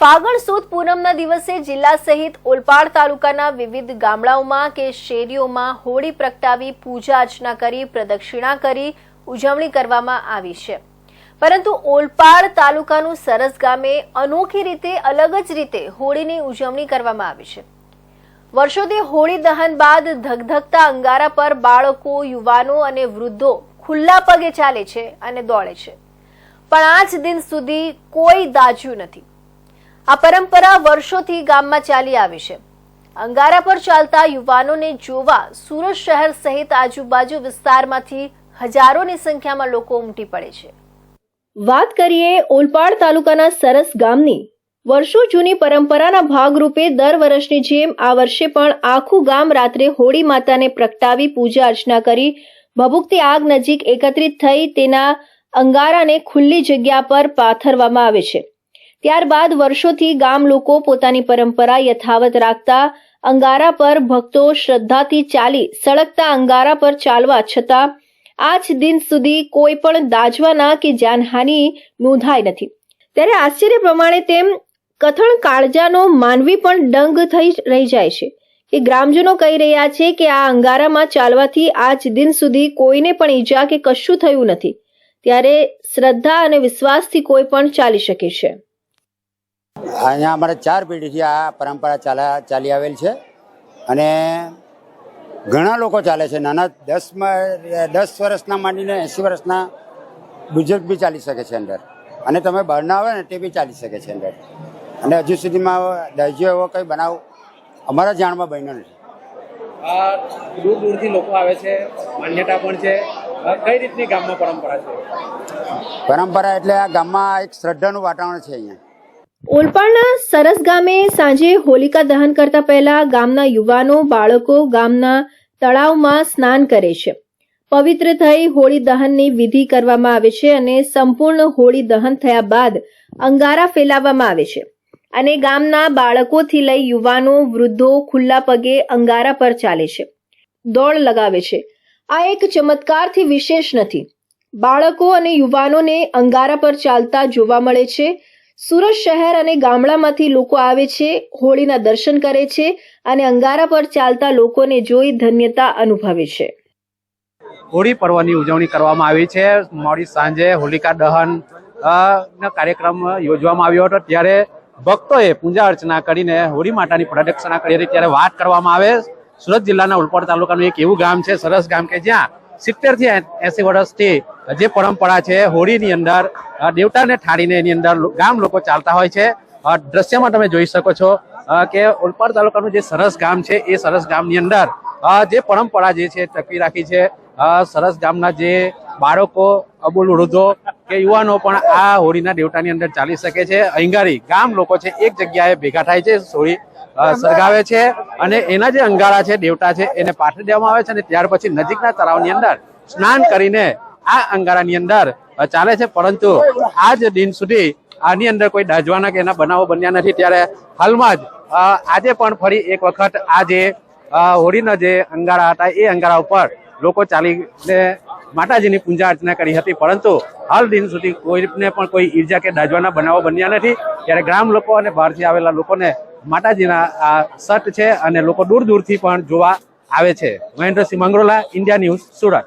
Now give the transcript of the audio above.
ફાગણ સુદ પૂનમના દિવસે જિલ્લા સહિત ઓલપાડ તાલુકાના વિવિધ ગામડાઓમાં કે શેરીઓમાં હોળી પ્રગટાવી પૂજા અર્ચના કરી, પ્રદક્ષિણા કરી, ઉજવણી કરવામાં આવી છે. પરંતુ ઓલપાડ તાલુકાનું સરસ ગામે અનોખી રીતે, અલગ જ રીતે હોળીની ઉજવણી કરવામાં આવી છે. વર્ષોથી હોળી દહન બાદ ધગધગતા અંગારા પર બાળકો, યુવાનો અને વૃદ્ધો ખુલ્લા પગે ચાલે છે અને દોડે છે. પણ આજ દિન સુધી કોઈ દાજ્યું નથી. આ પરંપરા વર્ષોથી ગામમાં ચાલી આવી છે. અંગારા પર ચાલતા યુવાનોને જોવા સુરત શહેર સહિત આજુબાજુ વિસ્તારમાંથી હજારોની સંખ્યામાં લોકો ઉમટી પડે છે. વાત કરીએ ઓલપાડ તાલુકાના સરસ ગામની. વર્ષો જૂની પરંપરાના ભાગરૂપે દર વર્ષની જેમ આ વર્ષે પણ આખું ગામ રાત્રે હોળી માતાને પ્રગટાવી પૂજા અર્ચના કરી ભભૂકતી આગ નજીક એકત્રિત થઈ તેના અંગારાને ખુલ્લી જગ્યા પર પાથરવામાં આવે છે. ત્યારબાદ વર્ષોથી ગામ લોકો પોતાની પરંપરા યથાવત રાખતા અંગારા પર ભક્તો શ્રદ્ધાથી ચાલી સળગતા અંગારા પર ચાલવા છતાં આજ દિન સુધી કોઈ પણ દાજવાના કે જાનહાનિ નોંધાઈ નથી. ત્યારે આશ્ચર્ય પ્રમાણે તેમ કથણ કાળજાનો માનવી પણ ડંગ થઈ રહી જાય છે કે ગ્રામજનો કહી રહ્યા છે કે આ અંગારામાં ચાલવાથી આજ દિન સુધી કોઈને પણ ઈજા કે કશું થયું નથી. ત્યારે શ્રદ્ધા અને વિશ્વાસથી કોઈ પણ ચાલી શકે છે. અહીંયા અમારે ચાર પેઢીથી આ પરંપરા ચાલા ચાલી આવેલ છે. અને ઘણા લોકો ચાલે છે. નાના દસમાં દસ વર્ષના માંડીને એંસી વર્ષના બુઝુર્ગ બી ચાલી શકે છે અંદર. અને તમે બહારના આવે ને તે બી ચાલી શકે છે અંદર. અને હજુ સુધીમાં દરજીઓ એવો કંઈ બનાવ અમારા જાણમાં બન્યો નથી. દૂર દૂરથી લોકો આવે છે. માન્યતા પણ છે. કઈ રીતની ગામમાં પરંપરા છે? પરંપરા એટલે આ ગામમાં એક શ્રદ્ધાનું વાતાવરણ છે અહીંયા. ઓલપાડના સરસ ગામે સાંજે હોલિકા દહન કરતા પહેલા ગામના યુવાનો, બાળકો ગામના તળાવમાં સ્નાન કરે છે. પવિત્ર થઈ હોળી દહનની વિધિ કરવામાં આવે છે અને સંપૂર્ણ હોળી દહન થયા બાદ અંગારા ફેલાવવામાં આવે છે. અને ગામના બાળકોથી લઈ યુવાનો, વૃદ્ધો ખુલ્લા પગે અંગારા પર ચાલે છે. દોડ લગાવે છે. આ એક ચમત્કારથી વિશેષ નથી. બાળકો અને યુવાનોને અંગારા પર ચાલતા જોવા મળે છે સુરત શહેર અને ગામડામાંથી લોકો આવે છે, હોળીના દર્શન કરે છે અને અંગારા પર ચાલતા લોકોને જોઈ ધન્યતા અનુભવે છે. હોળી પર્વની ઉજવણી કરવામાં આવી છે. મોડી સાંજે હોલિકા દહન નો કાર્યક્રમ યોજવામાં આવ્યો હતો. ત્યારે ભક્તોએ પૂજા અર્ચના કરીને હોળી માતાની પ્રદક્ષિણા કરી હતી. ત્યારે વાત કરવામાં આવે, સુરત જિલ્લાના ઉલપડ તાલુકાનું એક એવું ગામ છે, સરસ ગામ કે જ્યાં સિત્તેરથી એસી વર્ષથી જે પરંપરા છે, હોળીની અંદર દેવતાને ઠારીને એની અંદર ગામ લોકો ચાલતા હોય છે. દ્રશ્યમાં તમે જોઈ શકો છો કે ઉલપાડ તાલુકાનું જે સરસ ગામ છે, એ સરસ ગામની અંદર જે પરંપરા જે છે, ટકી રાખી છે સરસ ગામના જે બાળકો, અબુલ વૃદ્ધો કે યુવાનો પણ આ હોળીના દેવતાની અંદર ચાલી શકે છે. અહીંગારી ગામ લોકો છે, એક જગ્યાએ ભેગા થાય છે હોળી સળગાવે છે અને એના જે અંગારા છે, દેવતા છે, એને પાઠવી દેવામાં આવે છે અને ત્યાર પછી નજીકના તળાવની અંદર સ્નાન કરીને આ અંગારાની અંદર ચાલે છે, પરંતુ આજ દિન સુધી આની અંદર કોઈ દાજવાના કે એના બનાવો બન્યા નથી. ત્યારે હાલમાં જ આજે પણ ફરી એક વખત આ જે હોળીના જે અંગારા હતા, એ અંગારા ઉપર લોકો ચાલીને માતાજીની પૂજા અર્ચના કરી હતી. પરંતુ હાલ દિન સુધી કોઈને પણ કોઈ ઈર્જા કે દાજવાના બનાવો બન્યા નથી. ત્યારે ગ્રામ લોકો અને બહારથી આવેલા લોકોને માતાજીના આ સટ છે અને લોકો દૂર દૂરથી પણ જોવા આવે છે. Mahendrasinh Mangrola, India News Surat.